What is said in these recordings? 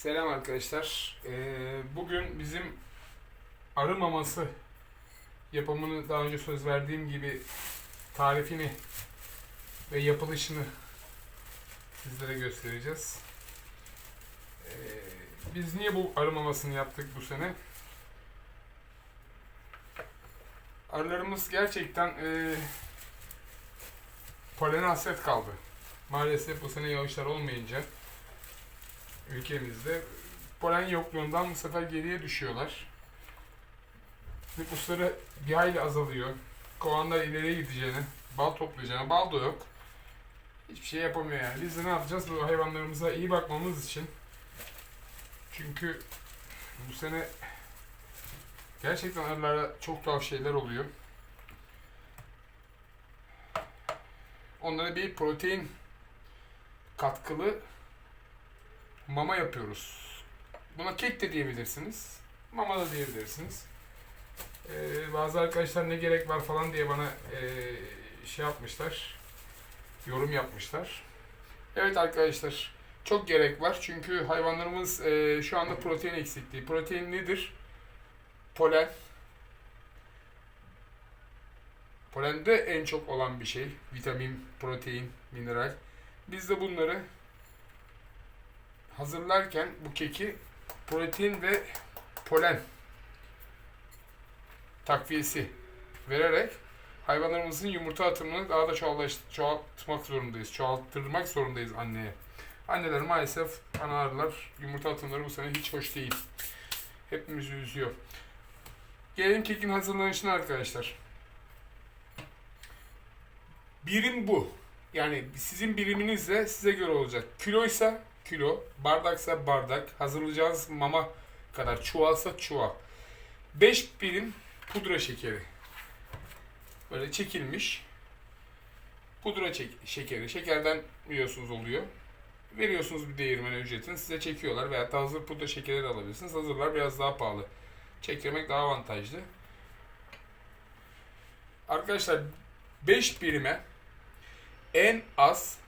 Selam arkadaşlar. Ee, bugün bizim arı maması yapımını daha önce söz verdiğim gibi tarifini ve yapılışını sizlere göstereceğiz. Ee, biz niye bu arı mamasını yaptık bu sene? Arılarımız gerçekten e, polene hasret kaldı. Maalesef bu sene yağışlar olmayınca ülkemizde polen yokluğundan bu sefer geriye düşüyorlar. Nüfusları bir hayli azalıyor. Kovanlar ileriye gideceğine, bal toplayacağına, bal da yok. Hiçbir şey yapamıyor yani. Biz de ne yapacağız? Bu hayvanlarımıza iyi bakmamız için. Çünkü bu sene gerçekten arılara çok tuhaf şeyler oluyor. Onlara bir protein katkılı mama yapıyoruz. Buna kek de diyebilirsiniz. Mama da diyebilirsiniz. Ee, bazı arkadaşlar ne gerek var falan diye bana ee, şey yapmışlar. Yorum yapmışlar. Evet arkadaşlar çok gerek var. Çünkü hayvanlarımız ee, şu anda protein eksikliği. Protein nedir? Polen. Polende en çok olan bir şey. Vitamin, protein, mineral. Biz de bunları hazırlarken bu keki protein ve polen takviyesi vererek hayvanlarımızın yumurta atımını daha da çoğaltmak zorundayız. Çoğalttırmak zorundayız anneye. Anneler maalesef ana arılar yumurta atımları bu sene hiç hoş değil. Hepimizi üzüyor. Gelelim kekin hazırlanışına arkadaşlar. Birim bu. Yani sizin biriminizle size göre olacak. Kiloysa kilo, bardaksa bardak, hazırlayacağınız mama kadar, çuvalsa çuval. 5 birim pudra şekeri. Böyle çekilmiş. Pudra çek şekeri. Şekerden biliyorsunuz oluyor. Veriyorsunuz bir değirmene ücretini size çekiyorlar veya da hazır pudra şekeri de alabilirsiniz. Hazırlar biraz daha pahalı. Çektirmek daha avantajlı. Arkadaşlar 5 birime en az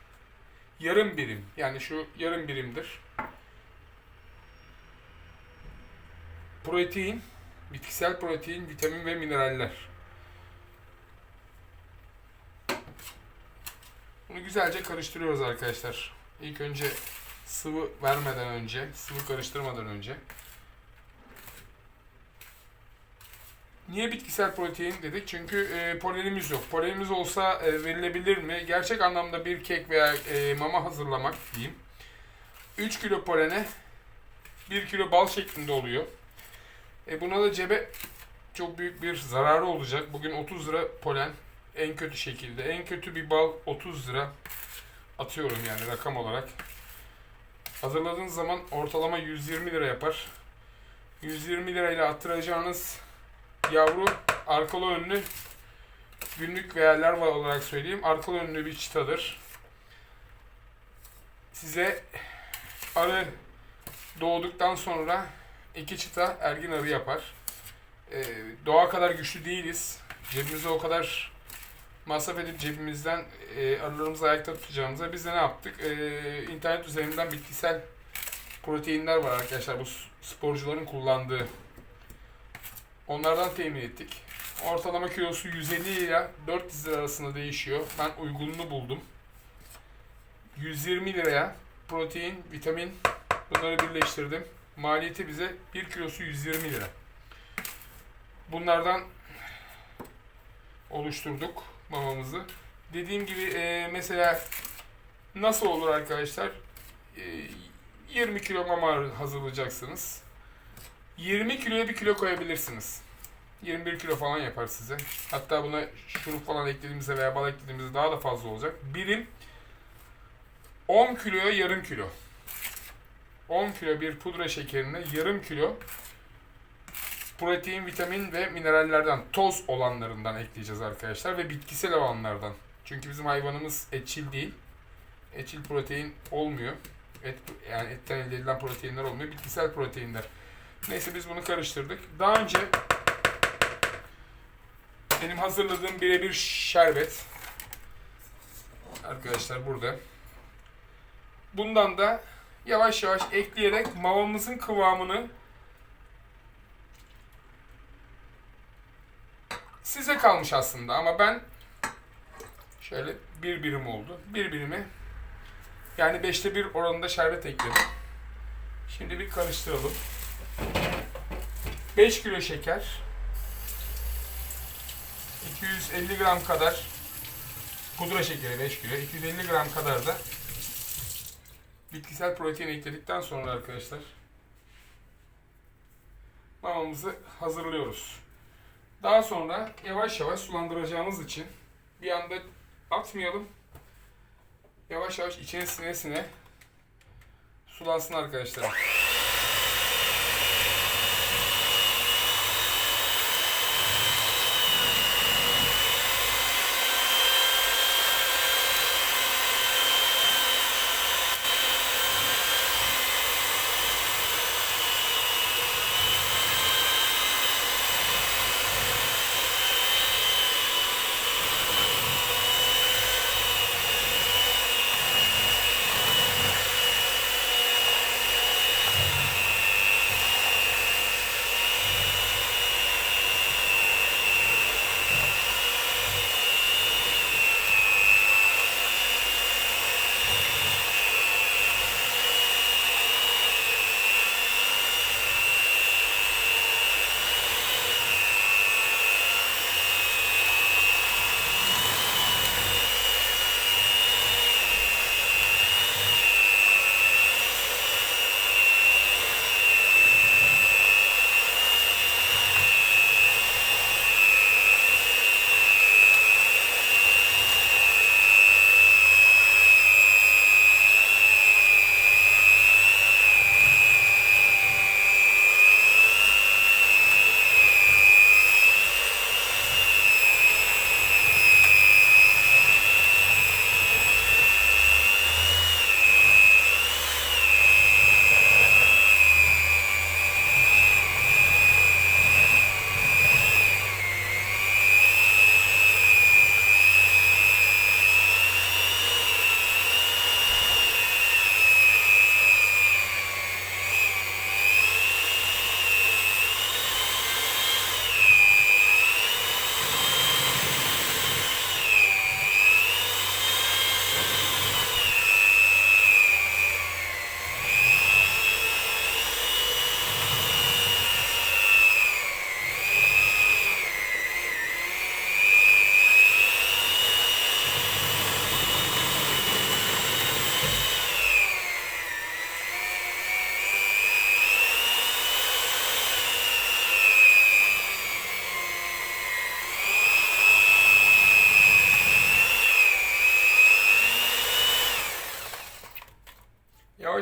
yarım birim yani şu yarım birimdir. Protein, bitkisel protein, vitamin ve mineraller. Bunu güzelce karıştırıyoruz arkadaşlar. İlk önce sıvı vermeden önce, sıvı karıştırmadan önce. Niye bitkisel protein dedik? Çünkü e, polenimiz yok. Polenimiz olsa e, verilebilir mi? Gerçek anlamda bir kek veya e, mama hazırlamak diyeyim. 3 kilo polene 1 kilo bal şeklinde oluyor. E, buna da cebe çok büyük bir zararı olacak. Bugün 30 lira polen en kötü şekilde. En kötü bir bal 30 lira atıyorum yani rakam olarak. Hazırladığınız zaman ortalama 120 lira yapar. 120 lirayla attıracağınız yavru arkalı önlü günlük veya larva olarak söyleyeyim arkalı önlü bir çıtadır. Size arı doğduktan sonra iki çıta ergin arı yapar. Ee, doğa kadar güçlü değiliz. Cebimize o kadar masraf edip cebimizden e, arılarımızı ayakta tutacağımıza biz de ne yaptık? Ee, internet üzerinden bitkisel proteinler var arkadaşlar bu sporcuların kullandığı. Onlardan temin ettik. Ortalama kilosu 150 ile 400 lira arasında değişiyor. Ben uygununu buldum. 120 liraya protein, vitamin bunları birleştirdim. Maliyeti bize 1 kilosu 120 lira. Bunlardan oluşturduk mamamızı. Dediğim gibi e, mesela nasıl olur arkadaşlar? E, 20 kilo mama hazırlayacaksınız. 20 kiloya 1 kilo koyabilirsiniz. 21 kilo falan yapar size. Hatta buna şurup falan eklediğimizde veya bal eklediğimizde daha da fazla olacak. Birim 10 kiloya yarım kilo. 10 kilo bir pudra şekerine yarım kilo protein, vitamin ve minerallerden, toz olanlarından ekleyeceğiz arkadaşlar ve bitkisel olanlardan. Çünkü bizim hayvanımız etçil değil. Etçil protein olmuyor. Et, yani etten elde edilen proteinler olmuyor. Bitkisel proteinler. Neyse biz bunu karıştırdık. Daha önce benim hazırladığım birebir şerbet arkadaşlar burada. Bundan da yavaş yavaş ekleyerek mavamızın kıvamını size kalmış aslında ama ben şöyle bir birim oldu. Bir birimi yani beşte bir oranında şerbet ekledim. Şimdi bir karıştıralım. 5 kilo şeker. 250 gram kadar pudra şekeri 5 kilo. 250 gram kadar da bitkisel protein ekledikten sonra arkadaşlar mamamızı hazırlıyoruz. Daha sonra yavaş yavaş sulandıracağımız için bir anda atmayalım. Yavaş yavaş içine sine sine sulansın arkadaşlar.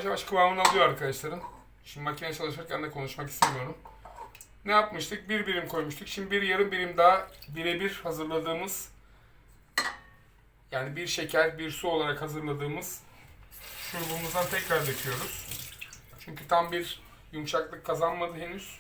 Yavaş yavaş kıvamını alıyor arkadaşlarım. Şimdi makine çalışırken de konuşmak istemiyorum. Ne yapmıştık? Bir birim koymuştuk. Şimdi bir yarım birim daha birebir hazırladığımız yani bir şeker, bir su olarak hazırladığımız şurubumuzdan tekrar döküyoruz. Çünkü tam bir yumuşaklık kazanmadı henüz.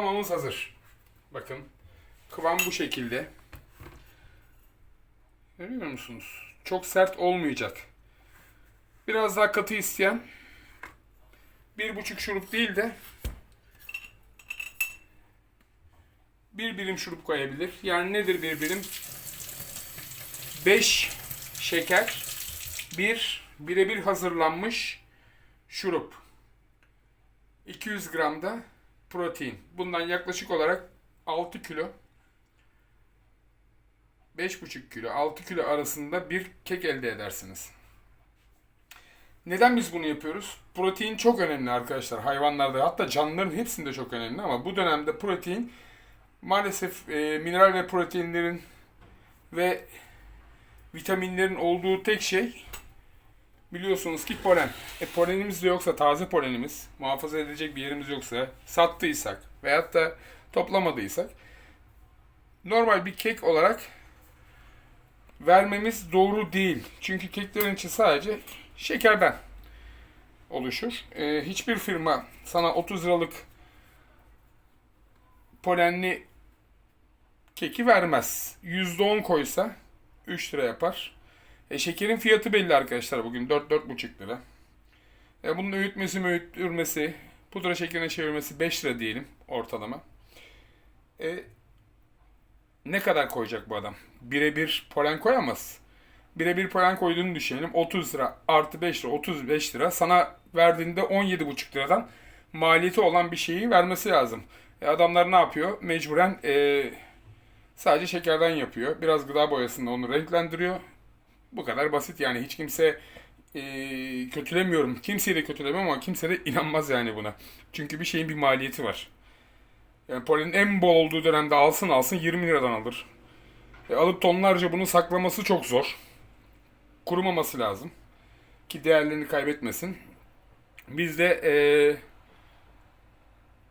Mamamız hazır. Bakın. Kıvam bu şekilde. Görüyor musunuz? Çok sert olmayacak. Biraz daha katı isteyen bir buçuk şurup değil de bir birim şurup koyabilir. Yani nedir bir birim? 5 şeker, bir birebir hazırlanmış şurup. 200 gram da protein. Bundan yaklaşık olarak 6 kilo 5,5 kilo 6 kilo arasında bir kek elde edersiniz. Neden biz bunu yapıyoruz? Protein çok önemli arkadaşlar hayvanlarda hatta canlıların hepsinde çok önemli ama bu dönemde protein maalesef e, mineral ve proteinlerin ve vitaminlerin olduğu tek şey biliyorsunuz ki polen. E polenimiz de yoksa taze polenimiz muhafaza edilecek bir yerimiz yoksa sattıysak veyahut da toplamadıysak normal bir kek olarak vermemiz doğru değil. Çünkü keklerin içi sadece şekerden oluşur. E, hiçbir firma sana 30 liralık polenli keki vermez. %10 koysa 3 lira yapar. E, şekerin fiyatı belli arkadaşlar bugün 4-4,5 lira. E, bunun öğütmesi, öğütülmesi, pudra şekerine çevirmesi 5 lira diyelim ortalama. E, ne kadar koyacak bu adam? Birebir polen koyamaz. Birebir polen koyduğunu düşünelim. 30 lira artı 5 lira 35 lira. Sana verdiğinde 17,5 liradan maliyeti olan bir şeyi vermesi lazım. E, adamlar ne yapıyor? Mecburen e, sadece şekerden yapıyor. Biraz gıda boyasında onu renklendiriyor. Bu kadar basit yani hiç kimse e, kötülemiyorum. Kimseyi de kötülemem ama kimse de inanmaz yani buna. Çünkü bir şeyin bir maliyeti var. Yani polenin en bol olduğu dönemde alsın alsın 20 liradan alır. E, alıp tonlarca bunu saklaması çok zor. Kurumaması lazım. Ki değerlerini kaybetmesin. Biz de e,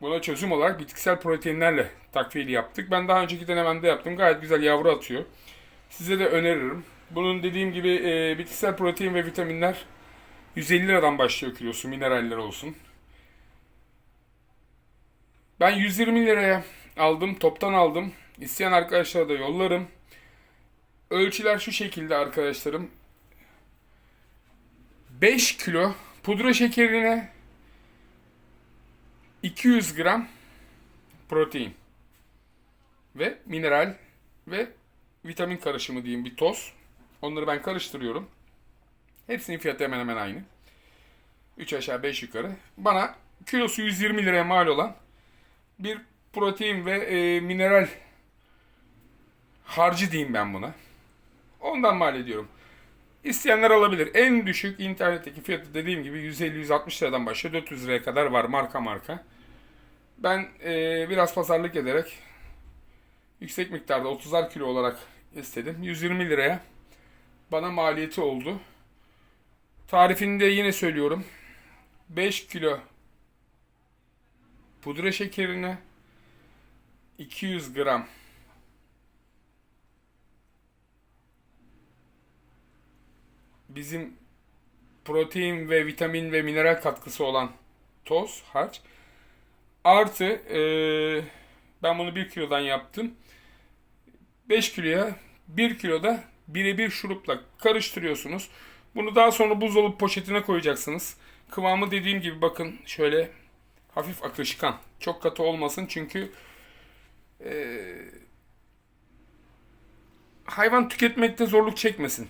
buna çözüm olarak bitkisel proteinlerle takviyeli yaptık. Ben daha önceki denememde yaptım. Gayet güzel yavru atıyor. Size de öneririm. Bunun dediğim gibi e, bitkisel protein ve vitaminler 150 liradan başlıyor kilosu. Mineraller olsun. Ben 120 liraya aldım. Toptan aldım. İsteyen arkadaşlara da yollarım. Ölçüler şu şekilde arkadaşlarım. 5 kilo pudra şekerine 200 gram protein ve mineral ve vitamin karışımı diyeyim bir toz. Onları ben karıştırıyorum. Hepsinin fiyatı hemen hemen aynı. 3 aşağı 5 yukarı. Bana kilosu 120 liraya mal olan bir protein ve e, mineral harcı diyeyim ben buna. Ondan mal ediyorum. İsteyenler alabilir. En düşük internetteki fiyatı dediğim gibi 150-160 liradan başlıyor. 400 liraya kadar var marka marka. Ben e, biraz pazarlık ederek yüksek miktarda 30'ar kilo olarak istedim. 120 liraya bana maliyeti oldu. Tarifini de yine söylüyorum. 5 kilo pudra şekerine 200 gram bizim protein ve vitamin ve mineral katkısı olan toz, harç. Artı e, ben bunu 1 kilodan yaptım. 5 kiloya 1 kiloda birebir şurupla karıştırıyorsunuz. Bunu daha sonra buzdolabı poşetine koyacaksınız. Kıvamı dediğim gibi bakın şöyle hafif akışkan. Çok katı olmasın çünkü e, hayvan tüketmekte zorluk çekmesin.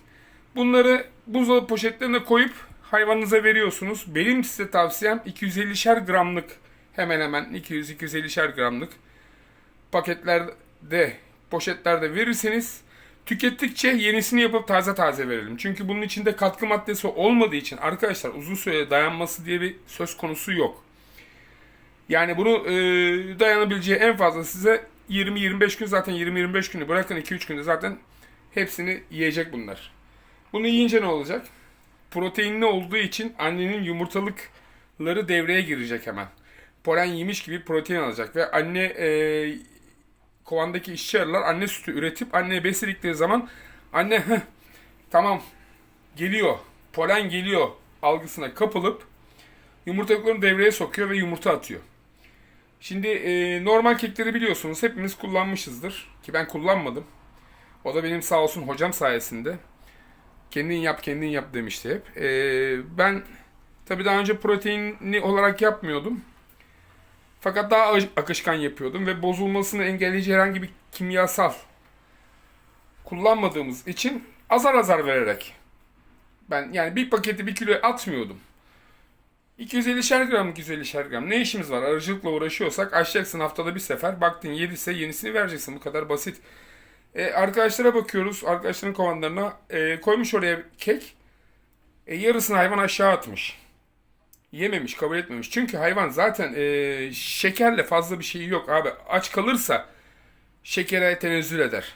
Bunları buzdolabı poşetlerine koyup hayvanınıza veriyorsunuz. Benim size tavsiyem 250'şer gramlık hemen hemen 200-250'şer gramlık paketlerde poşetlerde verirseniz tükettikçe yenisini yapıp taze taze verelim. Çünkü bunun içinde katkı maddesi olmadığı için arkadaşlar uzun süre dayanması diye bir söz konusu yok. Yani bunu e, dayanabileceği en fazla size 20-25 gün zaten 20-25 günü bırakın 2-3 günde zaten hepsini yiyecek bunlar. Bunu yiyince ne olacak? Proteinli olduğu için annenin yumurtalıkları devreye girecek hemen. Polen yemiş gibi protein alacak ve anne e, kovandaki işçi arılar anne sütü üretip anneye besledikleri zaman anne Heh, tamam geliyor polen geliyor algısına kapılıp yumurtalıklarını devreye sokuyor ve yumurta atıyor. Şimdi e, normal kekleri biliyorsunuz hepimiz kullanmışızdır. Ki ben kullanmadım. O da benim sağ olsun hocam sayesinde. Kendin yap kendin yap demişti hep. E, ben tabii daha önce proteinli olarak yapmıyordum. Fakat daha akışkan yapıyordum ve bozulmasını engelleyici herhangi bir kimyasal kullanmadığımız için azar azar vererek ben yani bir paketi bir kilo atmıyordum. 250'şer gram 250'şer gram. Ne işimiz var? Arıcılıkla uğraşıyorsak açacaksın haftada bir sefer. Baktın yediyse yenisini vereceksin. Bu kadar basit. E, arkadaşlara bakıyoruz. Arkadaşların kovanlarına e, koymuş oraya kek. E, yarısını hayvan aşağı atmış. Yememiş, kabul etmemiş. Çünkü hayvan zaten e, şekerle fazla bir şeyi yok abi. Aç kalırsa şekere tenezzül eder.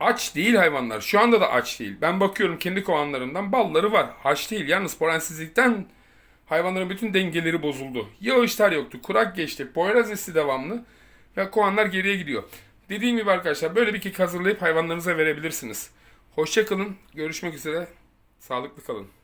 Aç değil hayvanlar. Şu anda da aç değil. Ben bakıyorum kendi kovanlarımdan balları var. Aç değil. Yalnız porensizlikten hayvanların bütün dengeleri bozuldu. Yağışlar yoktu. Kurak geçti. Poyrazesi devamlı. Ve kovanlar geriye gidiyor. Dediğim gibi arkadaşlar böyle bir kek hazırlayıp hayvanlarınıza verebilirsiniz. Hoşçakalın. Görüşmek üzere. Sağlıklı kalın.